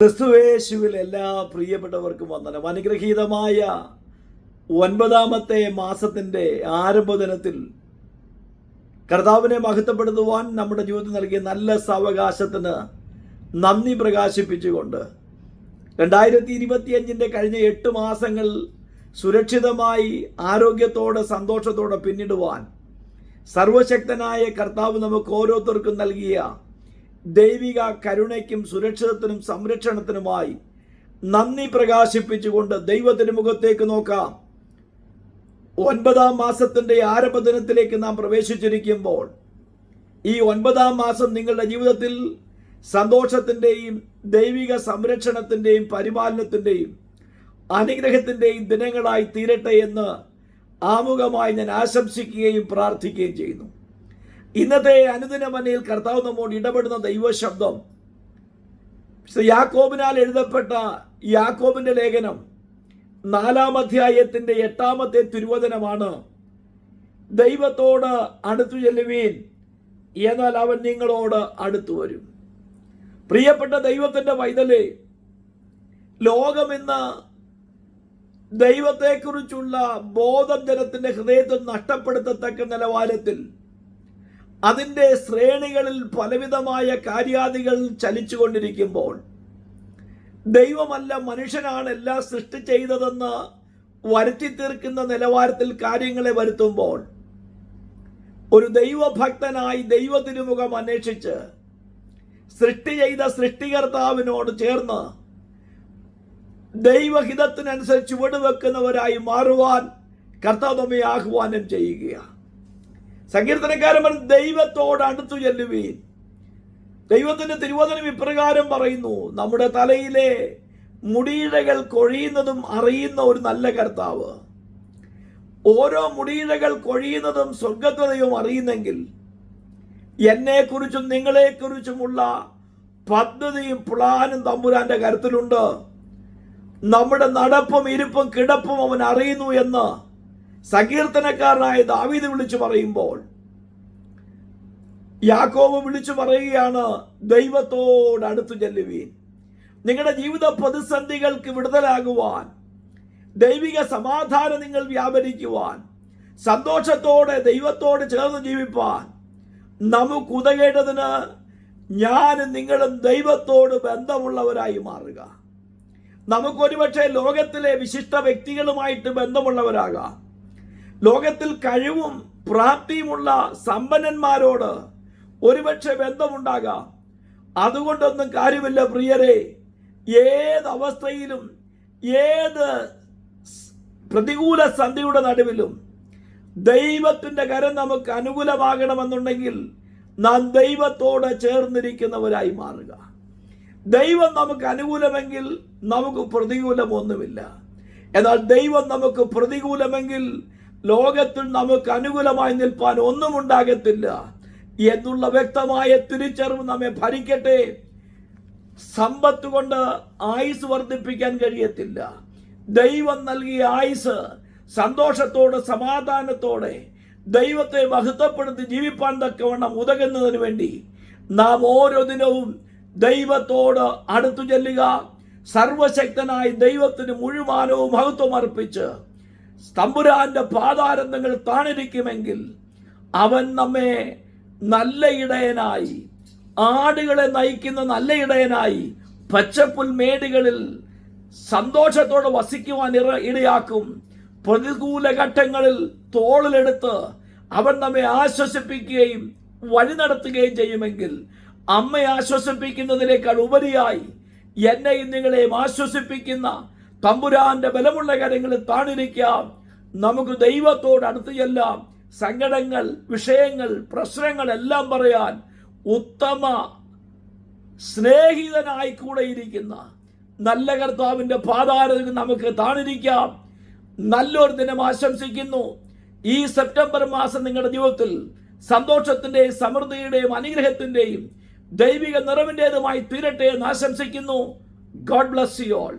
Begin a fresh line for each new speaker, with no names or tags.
ക്രിസ്തുവേശുവിൽ എല്ലാ പ്രിയപ്പെട്ടവർക്കും വന്ദനം. അനുഗ്രഹീതമായ ഒൻപതാമത്തെ മാസത്തിന്റെ ആരംഭ ദിനത്തിൽ കർത്താവിനെ മഹത്വപ്പെടുത്തുവാൻ നമ്മുടെ ജീവിതത്തിൽ നൽകിയ നല്ല സാവകാശത്തിന് നന്ദി പ്രകാശിപ്പിച്ചുകൊണ്ട് രണ്ടായിരത്തി ഇരുപത്തിയഞ്ചിന്റെ കഴിഞ്ഞ എട്ട് മാസങ്ങൾ സുരക്ഷിതമായി ആരോഗ്യത്തോടെ സന്തോഷത്തോടെ പിന്നിടുവാൻ സർവശക്തനായ കർത്താവ് നമുക്ക് ഓരോരുത്തർക്കും നൽകിയ ദൈവിക കരുണയ്ക്കും സുരക്ഷിതത്തിനും സംരക്ഷണത്തിനുമായി നന്ദി പ്രകാശിപ്പിച്ചുകൊണ്ട് ദൈവത്തിന് മുഖത്തേക്ക് നോക്കാം. ഒൻപതാം മാസത്തിന്റെ ആരംഭ ദിനത്തിലേക്ക് നാം പ്രവേശിച്ചിരിക്കുമ്പോൾ ഈ ഒൻപതാം മാസം നിങ്ങളുടെ ജീവിതത്തിൽ സന്തോഷത്തിന്റെയും ദൈവിക സംരക്ഷണത്തിന്റെയും പരിപാലനത്തിന്റെയും അനുഗ്രഹത്തിന്റെയും ദിനങ്ങളായി തീരട്ടെ എന്ന് ആമുഖമായി ഞാൻ ആശംസിക്കുകയും പ്രാർത്ഥിക്കുകയും ചെയ്യുന്നു. ഇന്നത്തെ അനുദിന മനയിൽ കർത്താവ് നമ്മോട് ഇടപെടുന്ന ദൈവശബ്ദം. യാക്കോബിനാൽ എഴുതപ്പെട്ട യാക്കോബിന്റെ ലേഖനം നാലാം അധ്യായത്തിന്റെ എട്ടാമത്തെ തിരുവചനമാണ്. ദൈവത്തോട് അടുത്തു ചെല്ലുവീൻ എന്നാൽ അവൻ നിങ്ങളോട് അടുത്തു വരും. പ്രിയപ്പെട്ട ദൈവത്തിന്റെ വൈതലേ ലോകമെന്ന ദൈവത്തെക്കുറിച്ചുള്ള ബോധം ജനത്തിന്റെ ഹൃദയത്തിൽ നഷ്ടപ്പെടുത്തത്തക്ക നിലവാരത്തിൽ അതിന്റെ ശ്രേണികളിൽ പലവിധമായ കാര്യാദികൾ ചലിച്ചുകൊണ്ടിരിക്കുമ്പോൾ ദൈവമല്ല മനുഷ്യനാണ് എല്ലാം സൃഷ്ടി ചെയ്തതെന്ന് വരുത്തി തീർക്കുന്ന നിലവാരത്തിൽ കാര്യങ്ങളെ വരുത്തുമ്പോൾ ഒരു ദൈവഭക്തനായി ദൈവ തിരുമുഖം അന്വേഷിച്ച് സൃഷ്ടി ചെയ്ത സൃഷ്ടികർത്താവിനോട് ചേർന്ന് ദൈവഹിതത്തിനനുസരിച്ച് ചുവടുവെക്കുന്നവരായി മാറുവാൻ കർത്താവ് ആഹ്വാനം ചെയ്യുകയാണ്. സങ്കീർത്തനക്കാരൻ പറഞ്ഞു ദൈവത്തോട് അടുത്തു ചെല്ലുവീൻ. ദൈവത്തിന്റെ തിരുവചനം ഇപ്രകാരം പറയുന്നു നമ്മുടെ തലയിലെ മുടിയിഴകൾ കൊഴിയുന്നതും അറിയുന്ന ഒരു നല്ല കർത്താവ്. ഓരോ മുടിയിഴകൾ കൊഴിയുന്നതും സ്വർഗത്വ ദൈവം അറിയുന്നെങ്കിൽ എന്നെക്കുറിച്ചും നിങ്ങളെക്കുറിച്ചുമുള്ള പദ്ധതിയും പ്ലാനും തമ്പുരാന്റെ കരുത്തിലുണ്ട്. നമ്മുടെ നടപ്പും ഇരിപ്പും കിടപ്പും അവൻ അറിയുന്നു എന്ന് സങ്കീർത്തനക്കാരനായ ദാവീദ് വിളിച്ചു പറയുമ്പോൾ യാക്കോവ് വിളിച്ചു പറയുകയാണ് ദൈവത്തോട് അടുത്തു ചെല്ലുവീൻ. നിങ്ങളുടെ ജീവിത പ്രതിസന്ധികൾക്ക് വിടുതലാകുവാൻ ദൈവിക സമാധാനം നിങ്ങൾ വ്യാപരിക്കുവാൻ സന്തോഷത്തോടെ ദൈവത്തോട് ചേർന്ന് ജീവിപ്പാൻ നമുക്ക് ഉതകേണ്ടതിന് ഞാൻ നിങ്ങളും ദൈവത്തോട് ബന്ധമുള്ളവരായി മാറുക. നമുക്കൊരുപക്ഷെ ലോകത്തിലെ വിശിഷ്ട വ്യക്തികളുമായിട്ട് ബന്ധമുള്ളവരാകാം. ലോകത്തിൽ കഴിവും പ്രാപ്തിയുമുള്ള സമ്പന്നന്മാരോട് ഒരുപക്ഷെ ബന്ധമുണ്ടാകാം. അതുകൊണ്ടൊന്നും കാര്യമില്ല പ്രിയരെ. ഏത് അവസ്ഥയിലും ഏത് പ്രതികൂല സന്ധിയുടെ നടുവിലും ദൈവത്തിന്റെ കരം നമുക്ക് അനുകൂലമാകണമെന്നുണ്ടെങ്കിൽ നാം ദൈവത്തോട് ചേർന്നിരിക്കുന്നവരായി മാറുക. ദൈവം നമുക്ക് അനുകൂലമെങ്കിൽ നമുക്ക് പ്രതികൂലമൊന്നുമില്ല. എന്നാൽ ദൈവം നമുക്ക് പ്രതികൂലമെങ്കിൽ ലോകത്തിൽ നമുക്ക് അനുകൂലമായി നിൽപ്പാൻ ഒന്നും ഉണ്ടാകത്തില്ല എന്നുള്ള വ്യക്തമായ തിരിച്ചറിവ് നമ്മെ ഭരിക്കട്ടെ. സമ്പത്ത് കൊണ്ട് ആയുസ് വർദ്ധിപ്പിക്കാൻ കഴിയത്തില്ല. ദൈവം നൽകിയ ആയുസ് സന്തോഷത്തോടെ സമാധാനത്തോടെ ദൈവത്തെ മഹത്വപ്പെടുത്തി ജീവിപ്പാൻ തക്കവണ്ണം ഉതകുന്നതിന് വേണ്ടി നാം ഓരോ ദിനവും ദൈവത്തോട് അടുത്തു ചെല്ലുക. സർവശക്തനായി ദൈവത്തിന് മുഴുവാനവും മഹത്വം അർപ്പിച്ച് സ്തംബുരാന്റെ പാതാരന്തങ്ങൾ താണിരിക്കുമെങ്കിൽ അവൻ നമ്മെ നല്ല ഇടയനായി ആടുകളെ നയിക്കുന്ന നല്ല ഇടയനായി പച്ചപ്പുൽ മേടുകളിൽ സന്തോഷത്തോടെ വസിക്കുവാൻ ഇടയാക്കും. പ്രതികൂല ഘട്ടങ്ങളിൽ തോളിലെടുത്ത് അവൻ നമ്മെ ആശ്വസിപ്പിക്കുകയും വഴി നടത്തുകയും ചെയ്യുമെങ്കിൽ അമ്മയെ ആശ്വസിപ്പിക്കുന്നതിനേക്കാൾ ഉപരിയായി എന്നെയും നിങ്ങളെയും ആശ്വസിപ്പിക്കുന്ന തമ്പുരാന്റെ ബലമുള്ള കാര്യങ്ങളിൽ താണിരിക്കാം നമുക്ക് ദൈവത്തോട് അടുത്ത് ചെല്ലാം സങ്കടങ്ങൾ വിഷയങ്ങൾ പ്രശ്നങ്ങൾ എല്ലാം പറയാൻ ഉത്തമ സ്നേഹിതനായി കൂടെ ഇരിക്കുന്ന നല്ല കർത്താവിന്റെ പാതാരത്തിൽ നമുക്ക് താണിരിക്കാം. നല്ലൊരു ദിനം ആശംസിക്കുന്നു. ഈ സെപ്റ്റംബർ മാസം നിങ്ങളുടെ ജീവിതത്തിൽ സന്തോഷത്തിന്റെയും സമൃദ്ധിയുടെയും അനുഗ്രഹത്തിന്റെയും ദൈവിക നിറവിന്റെതുമായി തീരട്ടെ എന്ന് ആശംസിക്കുന്നു. God bless you all.